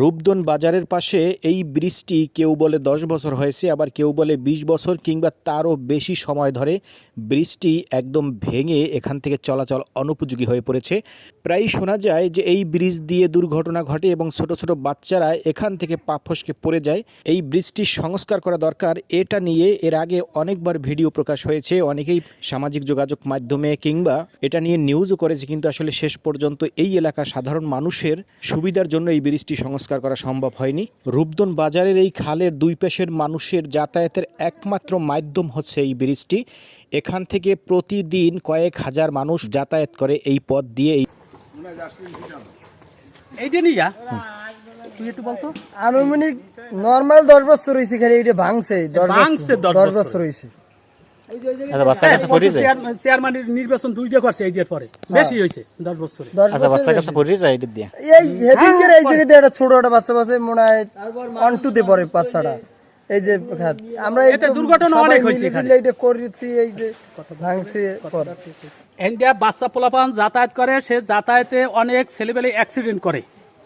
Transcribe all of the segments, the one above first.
রূপদন বাজারের পাশে এই ব্রিজটি কেউ বলে দশ বছর হয়েছে, আবার কেউ বলে বিশ বছর কিংবা তারও বেশি সময় ধরে ব্রিজটি একদম ভেঙে এখান থেকে চলাচল অনুপযোগী হয়ে পড়েছে। প্রায়ই শোনা যায় যে এই ব্রিজ দিয়ে দুর্ঘটনা ঘটে এবং ছোট ছোট বাচ্চারা এখান থেকে পা ফসকে পড়ে যায়। এই ব্রিজটি সংস্কার করা দরকার, এটা নিয়ে এর আগে অনেকবার ভিডিও প্রকাশ হয়েছে, অনেকেই সামাজিক যোগাযোগ মাধ্যমে কিংবা এটা নিয়ে নিউজও করেছে, কিন্তু আসলে শেষ পর্যন্ত এই এলাকা সাধারণ মানুষের সুবিধার জন্য এই ব্রিজটি সংস্কার করা সম্ভব হয়নি। রূপদন বাজারের এই খালের দুই পাশের মানুষের যাতায়াতের একমাত্র মাধ্যম হচ্ছে এই ব্রিজটি। এখান থেকে প্রতিদিন কয়েক হাজার মানুষ যাতায়াত করে এই পথ দিয়ে এই এইটা নিয়ে যা। তুই একটু বলতো। আনুমানিক নর্মাল দশ বছর হয়েছে খালি এটা ভাঙছে দশ বছর হয়েছে চেয়ারম্যানের নির্বাচন দুইটা করছে এইটার পরে। বেশি হয়েছে দশ বছরে। আচ্ছা বাচ্চা কাছে পড়ে যায় এটা দিয়ে? এই হেদিনকের এই জায়গাতে একটা ছোট একটা বাচ্চা বাচ্চা মনে হয় অন টুতে পড়ে বাচ্চাটা। এই যে আমরা এই দুর্ঘটনা অনেক হয়েছে এখানে। এটা করেছি এই যে ভাঙছে ইন্ডিয়া বাচ্চা পোলাপান যাতায়াত করে সে যাতায়াতে অনেক ছেলেবেলে অ্যাক্সিডেন্ট করে।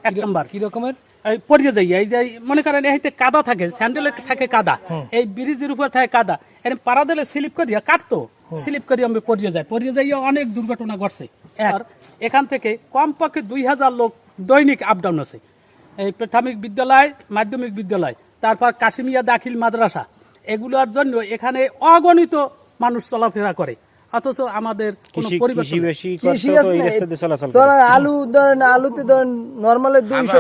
এক নাম্বার। কি রকমের? এই পড়িয়ে যাই এই যে মনে করেন এইতে কাদা থাকে স্যান্ডেলে থাকে কাদা। এই ব্রিজের উপর থাকে কাদা। এর পাড়া দিলে স্লিপ করিয়া কাটতো। স্লিপ করিয়া আমি পড়িয়ে যাই। পড়িয়ে যাই অনেক দুর্ঘটনা ঘটছে। আর এখান থেকে কমপক্ষে দুই হাজার লোক দৈনিক আপ ডাউন আছে। এই প্রাথমিক বিদ্যালয় মাধ্যমিক বিদ্যালয় তারপর কাশিমিয়া দাখিল মাদ্রাসা এগুলোর জন্য এখানে অগণিত মানুষ চলাফেরা করে। অথচ আমাদের কোনো পরিবর্তন আলু ধরেন আলুতে ধরেন নর্মালে দুইশো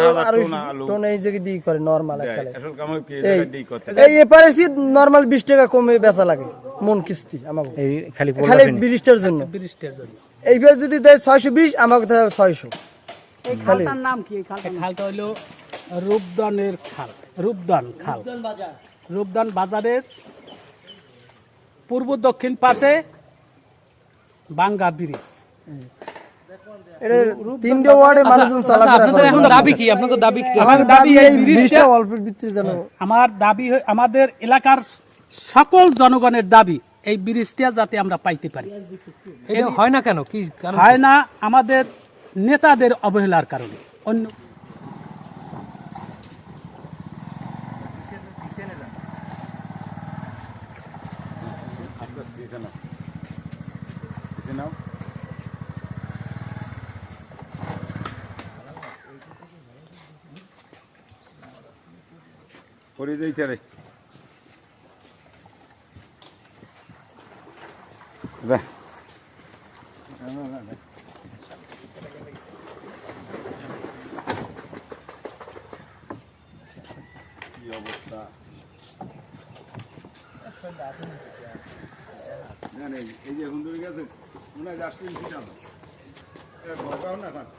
টন এই জায়গায় দিয়ে করে নর্মাল এই এই এপারে নর্মাল বিশ টাকা কমে বেচা লাগে মন কিস্তি আমাকে খালি খালি। জন্য। এইবার যদি দেয় ছয়শো বিশ আমাকে তাহলে ছয়শো। এই খালটার নাম কি খালটা খালটা হলো রূপদানের খাল রূপদান খাল। রূপদান বাজারের পূর্ব দক্ষিণ পাশে বাঙ্গা ব্রিজ। তিনটে ওয়ার্ডে মানুষজন চলাফেরা এখন দাবি কি? আপনাদের দাবি কি? আমার দাবি এই ব্রিজটা ব্রিজটা অল্প ভিত্তিতে যেন আমার দাবি আমাদের এলাকার সকল জনগণের দাবি এই ব্রিজটা যাতে আমরা পাইতে পারি। এটা হয় না কেন? কি হয় না আমাদের নেতাদের অবহেলার কারণে। অন্য করে দিতে রে বাহ কি অবস্থা না, না, এই যে এখন ধরে গেছে মনে হয় আসলে না